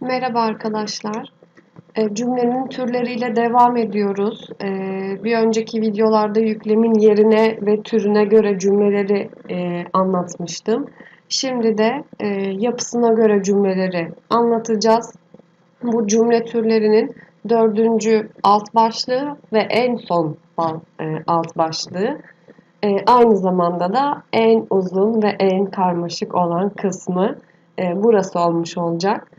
Merhaba arkadaşlar. E, cümlenin türleriyle devam ediyoruz. E, bir önceki videolarda yüklemin yerine ve türüne göre cümleleri e, anlatmıştım. Şimdi de e, yapısına göre cümleleri anlatacağız. Bu cümle türlerinin dördüncü alt başlığı ve en son e, alt başlığı. Aynı zamanda da en uzun ve en karmaşık olan kısmı burası olmuş olacak.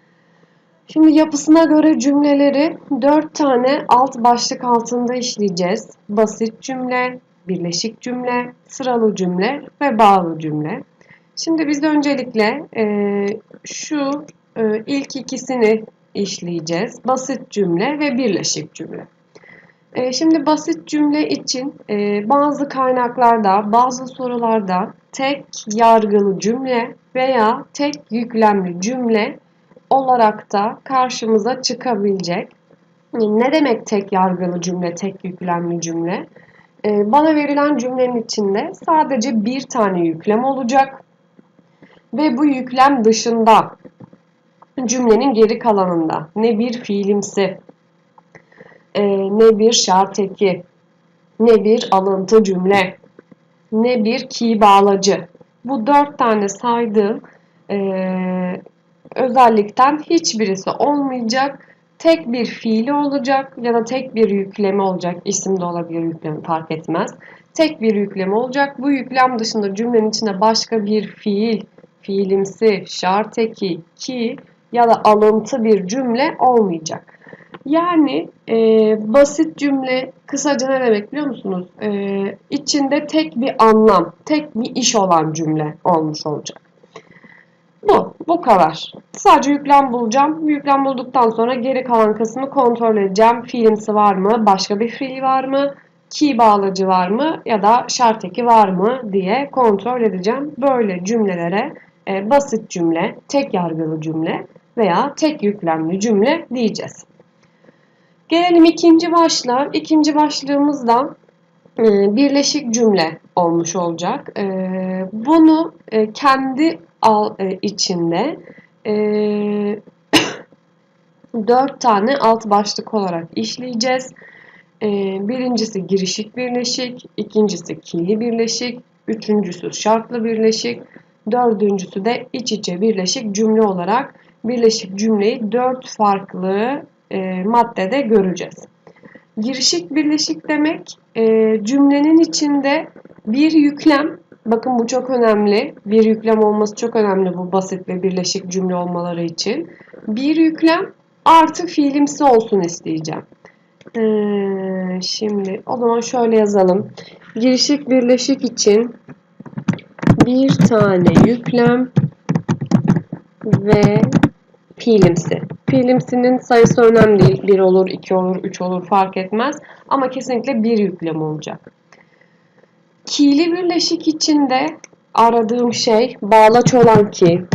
Şimdi yapısına göre cümleleri dört tane alt başlık altında işleyeceğiz. Basit cümle, birleşik cümle, sıralı cümle ve bağlı cümle. Şimdi biz öncelikle e, şu e, ilk ikisini işleyeceğiz. Basit cümle ve birleşik cümle. E, şimdi basit cümle için e, bazı kaynaklarda, bazı sorularda tek yargılı cümle veya tek yüklemli cümle olarak da karşımıza çıkabilecek. Ne demek tek yargılı cümle, tek yüklemli cümle? Ee, bana verilen cümlenin içinde sadece bir tane yüklem olacak ve bu yüklem dışında cümlenin geri kalanında ne bir fiilimsi, e, ne bir şart eki, ne bir alıntı cümle, ne bir ki bağlacı. Bu dört tane saydığım e, özellikten hiçbirisi olmayacak. Tek bir fiili olacak ya da tek bir yükleme olacak. İsim de olabilir yükleme fark etmez. Tek bir yükleme olacak. Bu yüklem dışında cümlenin içinde başka bir fiil, fiilimsi, şart eki, ki ya da alıntı bir cümle olmayacak. Yani e, basit cümle kısaca ne demek biliyor musunuz? E, içinde tek bir anlam, tek bir iş olan cümle olmuş olacak. Bu. Bu kadar. Sadece yüklem bulacağım. Yüklem bulduktan sonra geri kalan kısmı kontrol edeceğim. Fiilimsi var mı? Başka bir fiil var mı? Ki bağlacı var mı? Ya da şart eki var mı? diye kontrol edeceğim. Böyle cümlelere e, basit cümle, tek yargılı cümle veya tek yüklemli cümle diyeceğiz. Gelelim ikinci başlığa. İkinci başlığımızda e, birleşik cümle olmuş olacak. E, bunu e, kendi al, e, içinde e, dört tane alt başlık olarak işleyeceğiz. E, birincisi girişik birleşik, ikincisi kili birleşik, üçüncüsü şartlı birleşik, dördüncüsü de iç içe birleşik cümle olarak birleşik cümleyi dört farklı e, maddede göreceğiz. Girişik birleşik demek e, cümlenin içinde bir yüklem Bakın bu çok önemli. Bir yüklem olması çok önemli bu basit ve birleşik cümle olmaları için. Bir yüklem artı fiilimsi olsun isteyeceğim. Ee, şimdi o zaman şöyle yazalım. Girişik birleşik için bir tane yüklem ve fiilimsi. Fiilimsinin sayısı önemli değil. 1 olur, 2 olur, 3 olur fark etmez. Ama kesinlikle bir yüklem olacak. Ki'li birleşik içinde aradığım şey bağlaç olan ki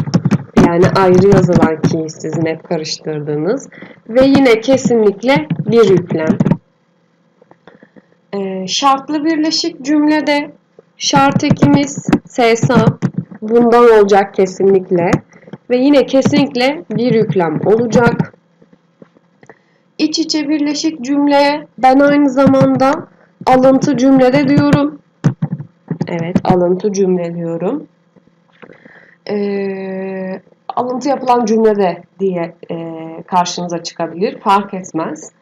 yani ayrı yazılan ki sizin hep karıştırdığınız ve yine kesinlikle bir yüklem. Ee, şartlı birleşik cümlede şart ekimiz SSA bundan olacak kesinlikle ve yine kesinlikle bir yüklem olacak. İç içe birleşik cümleye ben aynı zamanda alıntı cümlede diyorum. Evet, alıntı cümle diyorum. Ee, alıntı yapılan cümlede diye e, karşınıza çıkabilir. Fark etmez.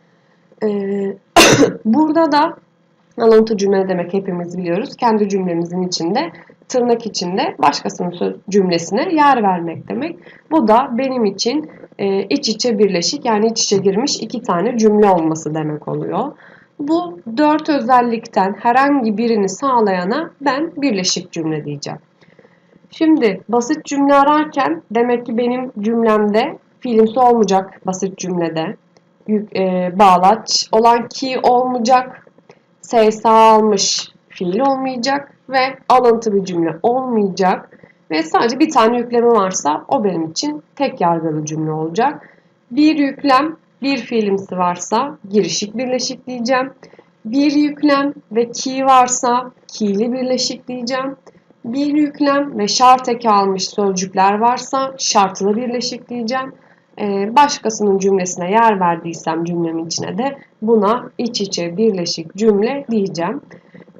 Ee, burada da alıntı cümle demek hepimiz biliyoruz. Kendi cümlemizin içinde tırnak içinde başkasının cümlesine yer vermek demek. Bu da benim için e, iç içe birleşik yani iç içe girmiş iki tane cümle olması demek oluyor. Bu dört özellikten herhangi birini sağlayana ben birleşik cümle diyeceğim. Şimdi basit cümle ararken demek ki benim cümlemde fiilimsi olmayacak basit cümlede. Yük, e, bağlaç olan ki olmayacak. SSA almış fiil olmayacak ve alıntı bir cümle olmayacak. Ve sadece bir tane yüklemi varsa o benim için tek yargılı cümle olacak. Bir yüklem bir fiilimsi varsa girişik birleşik diyeceğim. Bir yüklem ve ki varsa ki'li birleşik diyeceğim. Bir yüklem ve şart eki almış sözcükler varsa şartlı birleşik diyeceğim. e, başkasının cümlesine yer verdiysem cümlemin içine de buna iç içe birleşik cümle diyeceğim.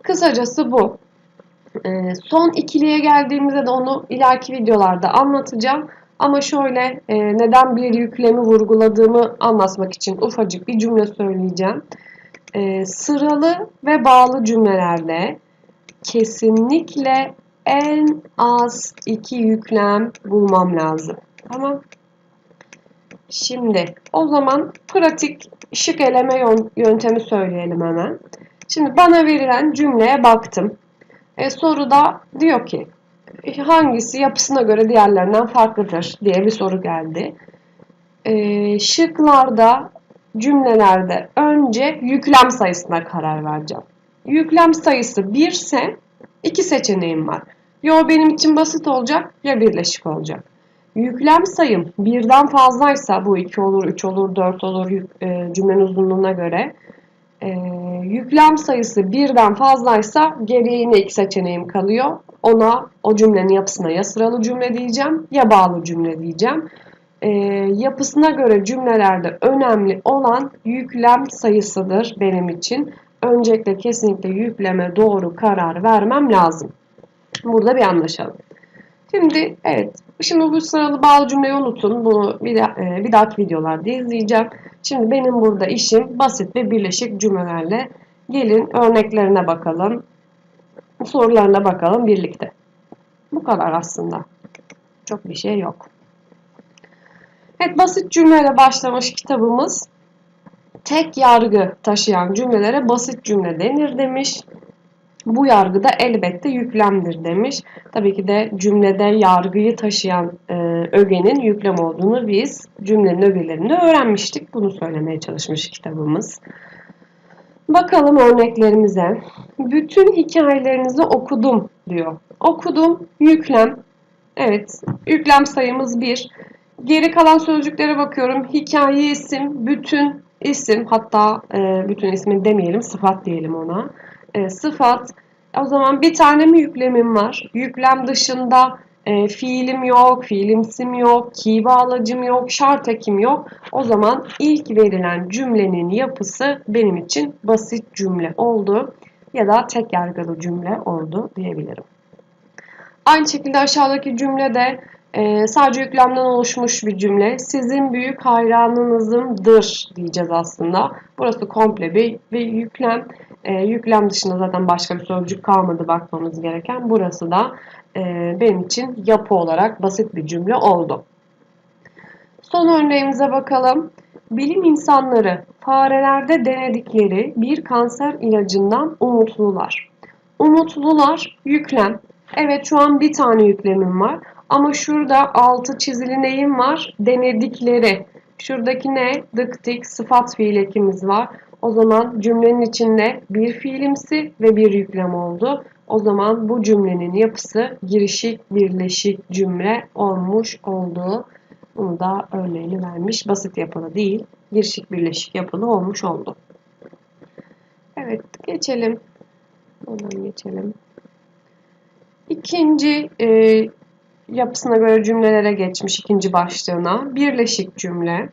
Kısacası bu. E, son ikiliye geldiğimizde de onu ileriki videolarda anlatacağım. Ama şöyle e, neden bir yüklemi vurguladığımı anlatmak için ufacık bir cümle söyleyeceğim. E, sıralı ve bağlı cümlelerde kesinlikle en az iki yüklem bulmam lazım. Tamam. Şimdi o zaman pratik şık eleme yöntemi söyleyelim hemen. Şimdi bana verilen cümleye baktım. E, soruda diyor ki hangisi yapısına göre diğerlerinden farklıdır diye bir soru geldi. E, şıklarda cümlelerde önce yüklem sayısına karar vereceğim. Yüklem sayısı 1 ise iki seçeneğim var. Ya benim için basit olacak ya birleşik olacak. Yüklem sayım birden fazlaysa bu 2 olur, 3 olur, 4 olur e, cümlenin uzunluğuna göre. E, yüklem sayısı birden fazlaysa geriye yine iki seçeneğim kalıyor. Ona o cümlenin yapısına ya sıralı cümle diyeceğim ya bağlı cümle diyeceğim. E, yapısına göre cümlelerde önemli olan yüklem sayısıdır benim için. Öncelikle kesinlikle yükleme doğru karar vermem lazım. Burada bir anlaşalım. Şimdi evet. Şimdi bu sıralı bağlı cümleyi unutun. Bunu bir, e, bir dahaki videolarda izleyeceğim. Şimdi benim burada işim basit ve birleşik cümlelerle. Gelin örneklerine bakalım. Sorularına bakalım birlikte. Bu kadar aslında. Çok bir şey yok. Evet basit cümleyle başlamış kitabımız. Tek yargı taşıyan cümlelere basit cümle denir demiş. Bu yargı da elbette yüklemdir demiş. Tabii ki de cümlede yargıyı taşıyan e, ögenin yüklem olduğunu biz cümlenin ögelerinde öğrenmiştik. Bunu söylemeye çalışmış kitabımız. Bakalım örneklerimize. Bütün hikayelerinizi okudum diyor. Okudum, yüklem. Evet, yüklem sayımız 1. Geri kalan sözcüklere bakıyorum. Hikaye isim, bütün isim, hatta e, bütün ismi demeyelim, sıfat diyelim ona e, sıfat. O zaman bir tane mi yüklemim var? Yüklem dışında e, fiilim yok, fiilimsim yok, ki bağlacım yok, şart ekim yok. O zaman ilk verilen cümlenin yapısı benim için basit cümle oldu ya da tek yargılı cümle oldu diyebilirim. Aynı şekilde aşağıdaki cümlede e, sadece yüklemden oluşmuş bir cümle. Sizin büyük hayranınızımdır diyeceğiz aslında. Burası komple bir, bir yüklem. E, yüklem dışında zaten başka bir sözcük kalmadı bakmamız gereken. Burası da e, benim için yapı olarak basit bir cümle oldu. Son örneğimize bakalım. Bilim insanları farelerde denedikleri bir kanser ilacından umutlular. Umutlular yüklem. Evet şu an bir tane yüklemim var. Ama şurada altı çizili neyim var? Denedikleri. Şuradaki ne? Dıktik sıfat fiil ekimiz var. O zaman cümlenin içinde bir fiilimsi ve bir yüklem oldu. O zaman bu cümlenin yapısı girişik birleşik cümle olmuş oldu. Bunu da örneğini vermiş. Basit yapılı değil. Girişik birleşik yapılı olmuş oldu. Evet geçelim. Oradan geçelim. İkinci e, yapısına göre cümlelere geçmiş ikinci başlığına. Birleşik cümle.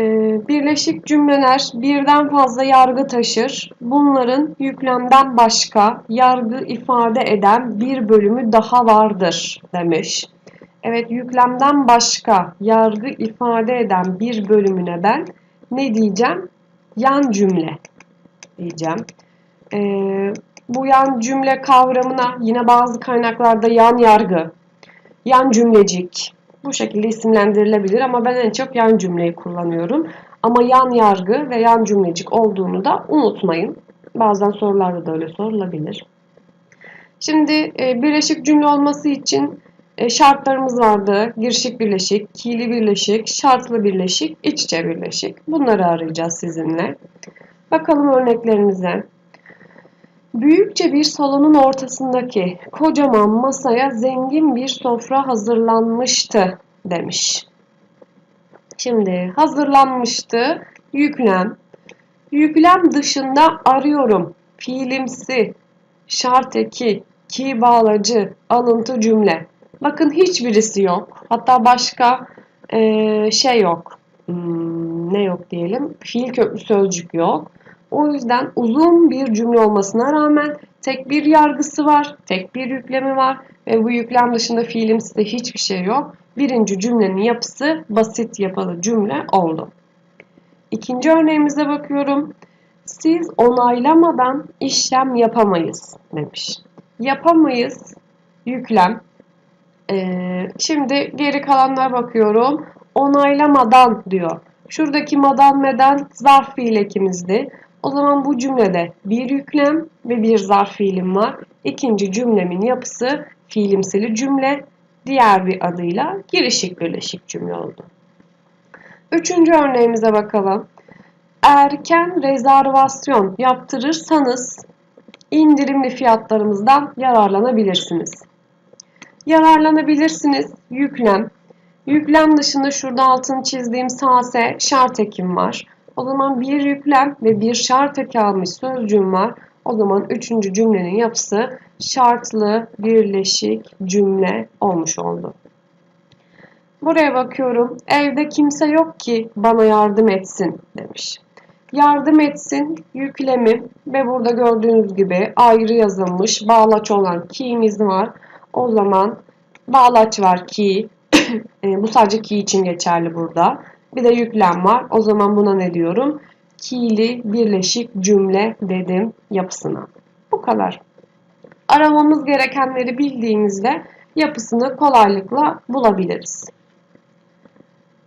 Ee, birleşik cümleler birden fazla yargı taşır. Bunların yüklemden başka yargı ifade eden bir bölümü daha vardır demiş. Evet yüklemden başka yargı ifade eden bir bölümüne ben ne diyeceğim? Yan cümle diyeceğim. Ee, bu yan cümle kavramına yine bazı kaynaklarda yan yargı, yan cümlecik, bu şekilde isimlendirilebilir ama ben en çok yan cümleyi kullanıyorum. Ama yan yargı ve yan cümlecik olduğunu da unutmayın. Bazen sorularda da öyle sorulabilir. Şimdi e, birleşik cümle olması için e, şartlarımız vardı. Girişik birleşik, ki'li birleşik, şartlı birleşik, iç içe birleşik. Bunları arayacağız sizinle. Bakalım örneklerimize. Büyükçe bir salonun ortasındaki kocaman masaya zengin bir sofra hazırlanmıştı demiş. Şimdi hazırlanmıştı yüklem. Yüklem dışında arıyorum. Fiilimsi, şart eki, ki bağlacı, alıntı cümle. Bakın hiçbirisi yok. Hatta başka e, şey yok. Hmm, ne yok diyelim? Fiil köklü sözcük yok. O yüzden uzun bir cümle olmasına rağmen tek bir yargısı var, tek bir yüklemi var ve bu yüklem dışında fiilimsi de hiçbir şey yok. Birinci cümlenin yapısı basit yapılı cümle oldu. İkinci örneğimize bakıyorum. Siz onaylamadan işlem yapamayız demiş. Yapamayız yüklem. Ee, şimdi geri kalanlara bakıyorum. Onaylamadan diyor. Şuradaki madan meden zarf fiil ekimizdi. O zaman bu cümlede bir yüklem ve bir zarf fiilim var. İkinci cümlemin yapısı fiilimseli cümle. Diğer bir adıyla girişik birleşik cümle oldu. Üçüncü örneğimize bakalım. Erken rezervasyon yaptırırsanız indirimli fiyatlarımızdan yararlanabilirsiniz. Yararlanabilirsiniz yüklem. Yüklem dışında şurada altını çizdiğim sase şart ekim var. O zaman bir yüklem ve bir şart almış sözcüğüm var. O zaman üçüncü cümlenin yapısı şartlı birleşik cümle olmuş oldu. Buraya bakıyorum. Evde kimse yok ki bana yardım etsin demiş. Yardım etsin yüklemi ve burada gördüğünüz gibi ayrı yazılmış bağlaç olan ki'miz var. O zaman bağlaç var ki e, bu sadece ki için geçerli burada. Bir de yüklem var. O zaman buna ne diyorum? Ki'li birleşik cümle dedim yapısına. Bu kadar. Aramamız gerekenleri bildiğimizde yapısını kolaylıkla bulabiliriz.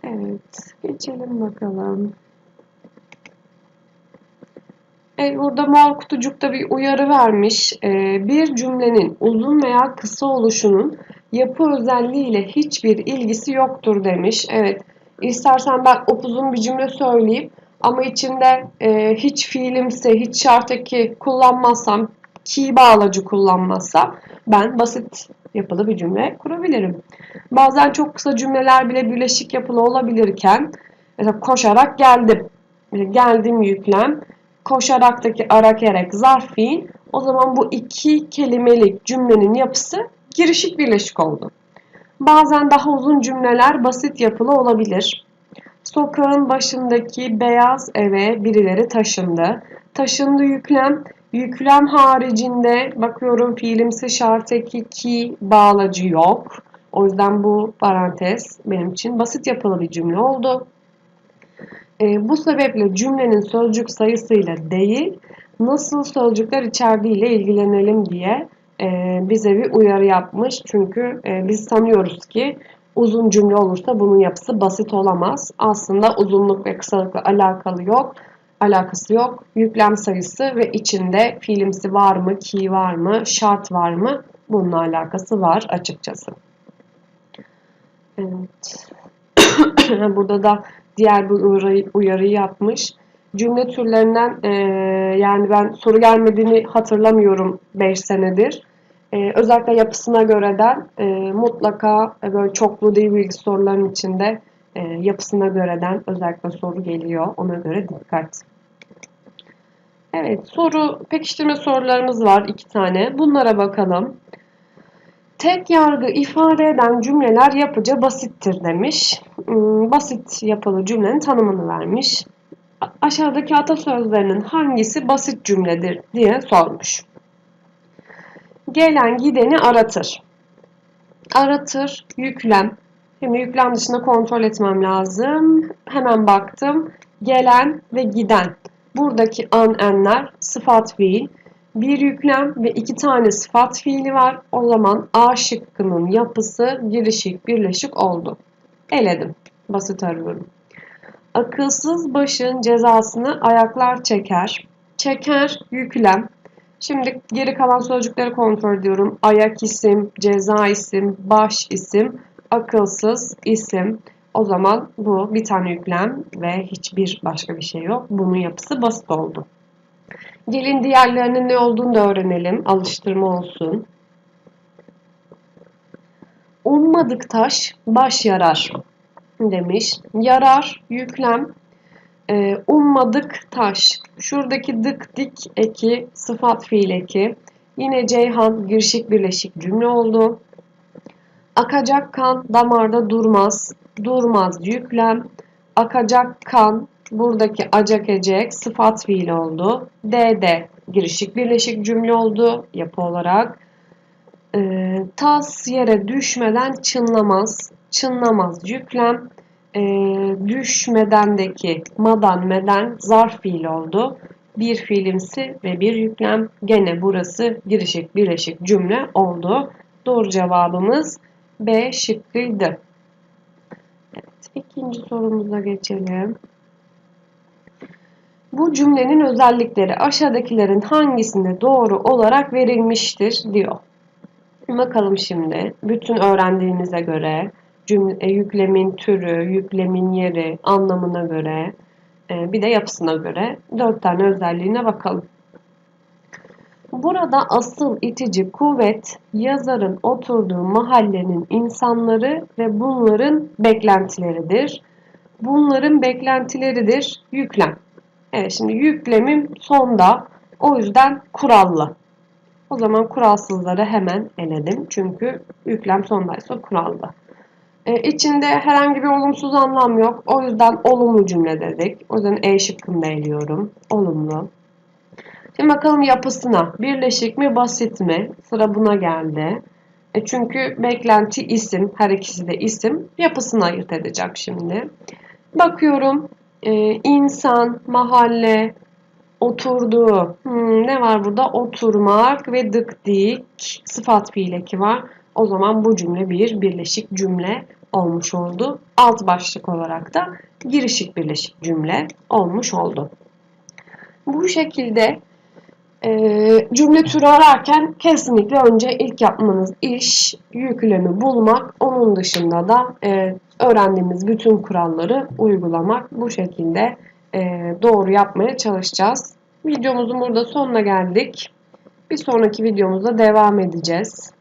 Evet, geçelim bakalım. Evet, burada mor kutucukta bir uyarı vermiş. Ee, bir cümlenin uzun veya kısa oluşunun yapı özelliğiyle hiçbir ilgisi yoktur demiş. Evet, istersen ben upuzun bir cümle söyleyip ama içinde e, hiç fiilimse, hiç şart eki kullanmazsam, ki bağlacı kullanmazsam ben basit yapılı bir cümle kurabilirim. Bazen çok kısa cümleler bile birleşik yapılı olabilirken mesela koşarak geldim. Geldim yüklem. Koşaraktaki ara gerek zarf fiil. O zaman bu iki kelimelik cümlenin yapısı girişik birleşik oldu. Bazen daha uzun cümleler basit yapılı olabilir. Sokağın başındaki beyaz eve birileri taşındı. Taşındı yüklem. Yüklem haricinde bakıyorum fiilimsi şart eki ki bağlacı yok. O yüzden bu parantez benim için basit yapılı bir cümle oldu. E, bu sebeple cümlenin sözcük sayısıyla değil, nasıl sözcükler içerdiğiyle ilgilenelim diye e, bize bir uyarı yapmış. Çünkü e, biz sanıyoruz ki uzun cümle olursa bunun yapısı basit olamaz. Aslında uzunluk ve kısalıkla alakalı yok. Alakası yok. Yüklem sayısı ve içinde fiilimsi var mı, ki var mı, şart var mı? Bununla alakası var açıkçası. Evet. Burada da diğer bir uyarı, uyarıyı yapmış. Cümle türlerinden e, yani ben soru gelmediğini hatırlamıyorum 5 senedir. E, özellikle yapısına göreden e, mutlaka e, böyle çoklu değil bilgi soruların içinde e, yapısına göreden özellikle soru geliyor. Ona göre dikkat. Evet soru pekiştirme sorularımız var iki tane. Bunlara bakalım. Tek yargı ifade eden cümleler yapıca basittir demiş. Hmm, basit yapılı cümlenin tanımını vermiş. Aşağıdaki atasözlerinin hangisi basit cümledir diye sormuş. Gelen gideni aratır. Aratır, yüklem. Şimdi yüklem dışında kontrol etmem lazım. Hemen baktım. Gelen ve giden. Buradaki an enler sıfat fiil bir yüklem ve iki tane sıfat fiili var. O zaman A şıkkının yapısı girişik birleşik oldu. Eledim. Basit arıyorum. Akılsız başın cezasını ayaklar çeker. Çeker yüklem. Şimdi geri kalan sözcükleri kontrol ediyorum. Ayak isim, ceza isim, baş isim, akılsız isim. O zaman bu bir tane yüklem ve hiçbir başka bir şey yok. Bunun yapısı basit oldu. Gelin diğerlerinin ne olduğunu da öğrenelim. Alıştırma olsun. Ummadık taş baş yarar demiş. Yarar, yüklem, e, ummadık taş. Şuradaki dık dik eki sıfat fiil eki. Yine Ceyhan girişik birleşik cümle oldu. Akacak kan damarda durmaz. Durmaz yüklem. Akacak kan buradaki acak ecek sıfat fiil oldu. D'de girişik birleşik cümle oldu yapı olarak. Ee, tas yere düşmeden çınlamaz. Çınlamaz yüklem. Ee, düşmedendeki madan meden zarf fiil oldu. Bir fiilimsi ve bir yüklem. Gene burası girişik birleşik cümle oldu. Doğru cevabımız B şıkkıydı. Evet, ikinci sorumuza geçelim. Bu cümlenin özellikleri aşağıdakilerin hangisinde doğru olarak verilmiştir diyor. Bakalım şimdi bütün öğrendiğimize göre cümle, yüklemin türü, yüklemin yeri, anlamına göre e, bir de yapısına göre dört tane özelliğine bakalım. Burada asıl itici kuvvet yazarın oturduğu mahallenin insanları ve bunların beklentileridir. Bunların beklentileridir yüklem. Evet şimdi yüklemim sonda o yüzden kurallı. O zaman kuralsızları hemen eledim. Çünkü yüklem sondaysa kurallı. Ee, içinde herhangi bir olumsuz anlam yok. O yüzden olumlu cümle dedik. O yüzden E şıkkında eliyorum. Olumlu. Şimdi bakalım yapısına. Birleşik mi basit mi? Sıra buna geldi. E çünkü beklenti isim. Her ikisi de isim. Yapısını ayırt edeceğim şimdi. Bakıyorum. E, insan, mahalle, oturduğu. Hmm, ne var burada? Oturmak ve dık dik sıfat fiileki var. O zaman bu cümle bir birleşik cümle olmuş oldu. Alt başlık olarak da girişik birleşik cümle olmuş oldu. Bu şekilde e, cümle türü ararken kesinlikle önce ilk yapmanız iş yüklemi bulmak. Onun dışında da e, öğrendiğimiz bütün kuralları uygulamak. Bu şekilde e, doğru yapmaya çalışacağız. Videomuzun burada sonuna geldik. Bir sonraki videomuzda devam edeceğiz.